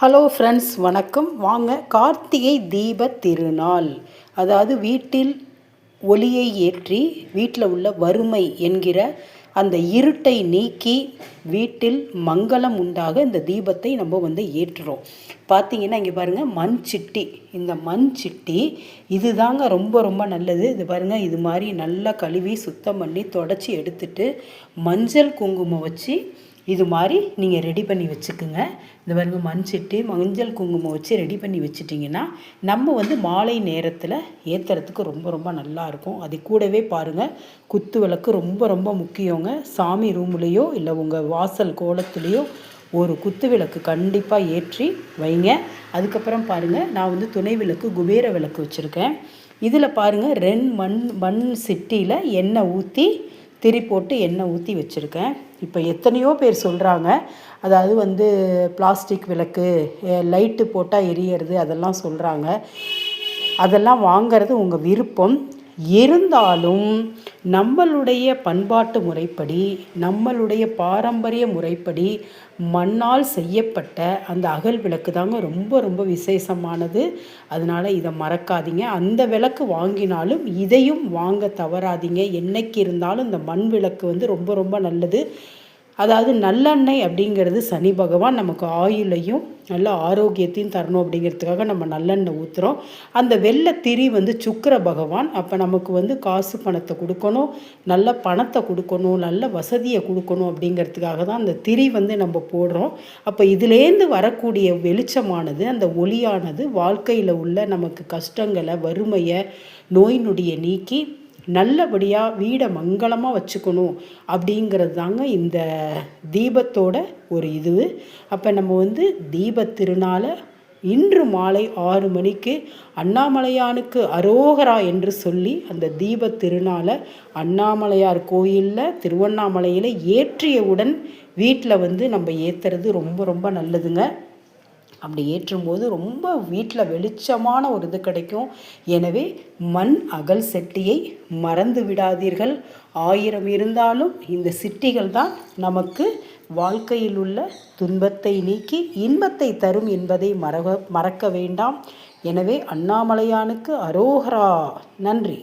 Hello friends வணக்கம். வாங்க கார்த்திகை தீப திருநாள். அதாவது வீட்டில் ஒளியை ஏற்றி வீட்டில் உள்ள வறுமை என்கிற அந்த இருட்டை நீக்கி வீட்டில் மங்களம் உண்டாக இந்த தீபத்தை நம்ம வந்து ஏற்றுறோம். பார்த்தீங்கன்னா இங்கே பாருங்கள் மண் சிட்டி இந்த மண் சிட்டி இது தாங்க ரொம்ப ரொம்ப நல்லது. இது பாருங்கள் இது மாதிரி நல்லா கழுவி சுத்தம் பண்ணி தொடச்சி எடுத்துட்டு மஞ்சள் குங்குமம் வச்சு இது மாதிரி நீங்கள் ரெடி பண்ணி வச்சுக்குங்க. இந்த பாருங்க மண் சட்டி மஞ்சள் குங்குமம் வச்சு ரெடி பண்ணி வச்சுட்டிங்கன்னா நம்ம வந்து மாலை நேரத்தில் ஏற்றுறதுக்கு ரொம்ப ரொம்ப நல்லாயிருக்கும் அது கூடவே பாருங்கள் குத்து விளக்கு ரொம்ப ரொம்ப முக்கியங்க. சாமி ரூம்லேயோ இல்லை உங்கள் வாசல் கோலத்துலேயோ ஒரு குத்து விளக்கு கண்டிப்பாக ஏற்றி வைங்க. அதுக்கப்புறம் பாருங்கள் நான் வந்து துணை விளக்கு குபேர விளக்கு வச்சுருக்கேன். இதில் பாருங்கள் ரெண்டு மண் மண் சிட்டியில் எண்ணெய் ஊற்றி திரி போட்டு எண்ணெய் ஊற்றி வச்சுருக்கேன். இப்போ எத்தனையோ பேர் சொல்கிறாங்க அதாவது வந்து பிளாஸ்டிக் விளக்கு லைட்டு போட்டால் எரியறது அதெல்லாம் சொல்கிறாங்க அதெல்லாம் வாங்கிறது உங்கள் விருப்பம். இருந்தாலும் நம்மளுடைய பண்பாட்டு முறைப்படி நம்மளுடைய பாரம்பரிய முறைப்படி மண்ணால் செய்யப்பட்ட அந்த அகல் விளக்கு தாங்க ரொம்ப ரொம்ப விசேஷமானது. அதனால் இதை மறக்காதீங்க. அந்த விளக்கு வாங்கினாலும் இதையும் வாங்க தவறாதீங்க. என்னைக்கு இருந்தாலும் இந்த மண் விளக்கு வந்து ரொம்ப ரொம்ப நல்லது. அதாவது நல்லெண்ணெய் அப்படிங்கிறது சனி பகவான் நமக்கு ஆயுளையும் நல்ல ஆரோக்கியத்தையும் தரணும் அப்படிங்கிறதுக்காக நம்ம நல்லெண்ணெய் ஊற்றுறோம் அந்த வெள்ளை திரி வந்து சுக்கர பகவான். அப்போ நமக்கு வந்து காசு பணத்தை கொடுக்கணும் நல்ல பணத்தை கொடுக்கணும் நல்ல வசதியை கொடுக்கணும் அப்படிங்கிறதுக்காக தான் அந்த திரி வந்து நம்ம போடுறோம். அப்போ இதுலேருந்து வரக்கூடிய வெளிச்சமானது அந்த ஒளியானது வாழ்க்கையில் உள்ள நமக்கு கஷ்டங்களை வறுமையை நோய் நொடியை நீக்கி நல்லபடியாக வீடை மங்களமாக வச்சுக்கணும் அப்படிங்கிறது தாங்க இந்த தீபத்தோட ஒரு இது. அப்போ நம்ம வந்து தீப திருநாளை இன்று மாலை ஆறு மணிக்கு அண்ணாமலையானுக்கு அரோகரா என்று சொல்லி அந்த தீப திருநாளை அண்ணாமலையார் கோயிலில் திருவண்ணாமலையில் ஏற்றியவுடன் வீட்டில் வந்து நம்ம ஏற்றுறது ரொம்ப ரொம்ப நல்லதுங்க. அப்படி ஏற்றும்போது ரொம்ப வீட்டில் வெளிச்சமான ஒரு இது கிடைக்கும். எனவே மண் அகல் செட்டியை மறந்து விடாதீர்கள். ஆயிரம் இருந்தாலும் இந்த சிட்டிகள் தான் நமக்கு வாழ்க்கையில் உள்ள துன்பத்தை நீக்கி இன்பத்தை தரும் என்பதை மறக்க மறக்க வேண்டாம். எனவே அண்ணாமலையானுக்கு அரோகரா. நன்றி.